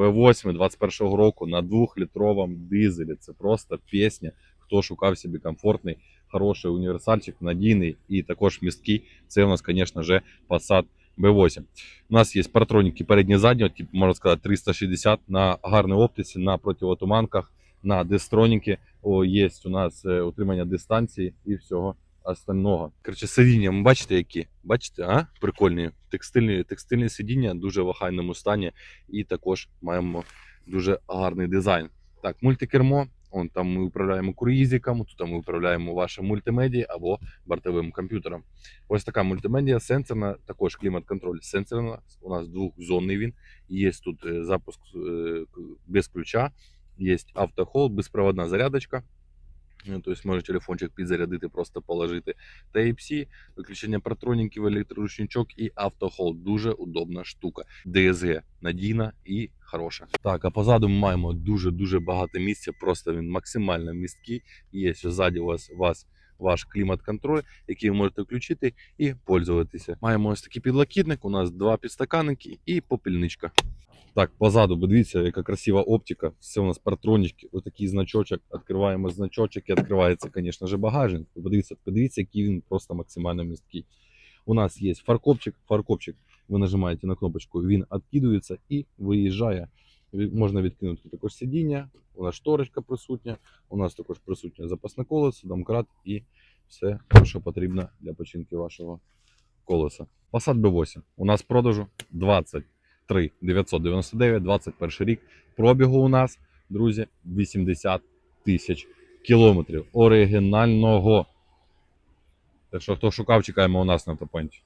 B8 21 року на 2-літровому дизелі. Це просто пісня. Хто шукав собі комфортний, хороший універсальчик, надійний і також місткий. Це у нас, звісно ж, Passat B8. У нас є паратроніки передні задні, можна сказати, 360 на гарній оптиці, на противотуманках, на дестроніки. О, є у нас е, утримання дистанції і всього остального. Коротше, сидіння, бачите, які? Бачите, а? Прикольні. Текстильні, текстильні сидіння дуже в охайному стані. І також маємо дуже гарний дизайн. Так, мультикермо. Он там ми управляємо круїзиком, тут ми управляємо вашим мультимедією або бортовим комп'ютером. Ось така мультимедіа, сенсорна, також клімат-контроль сенсорна. У нас двохзонний він. Є тут е, запуск е, без ключа, є автохолд, безпроводна зарядочка. Ну, Тобто може телефончик підзарядити, просто положити. Type-C, виключення протроніків, електроручничок і автохолд. Дуже удобна штука. DSG надійна і хороша. Так, а позаду ми маємо дуже-дуже багато місця, просто він максимально місткий. Є ззаді у вас, у вас ваш клімат-контроль, який ви можете включити і пользуватися. Маємо ось такий підлокітник, у нас два підстаканники і попільничка. Так, позаду, подивіться, яка красива оптика. Все у нас партронічки, отакий значочок. Відкриваємо значочок і відкривається, звісно ж, багажник. Подивіться, подивіться, який він просто максимально місткий. У нас є фаркопчик. Фаркопчик, ви нажимаєте на кнопочку, він відкидується і виїжджає. Можна відкинути також сидіння, у нас шторочка присутня, у нас також присутнє запасне колесо, домкрат і все, що потрібно для починки вашого колеса. Passat B8 у нас в продажу 20. 3 999, 21 рік. Пробігу у нас, друзі, 80 тисяч кілометрів оригінального. Так що, хто шукав, чекаємо у нас на топонті.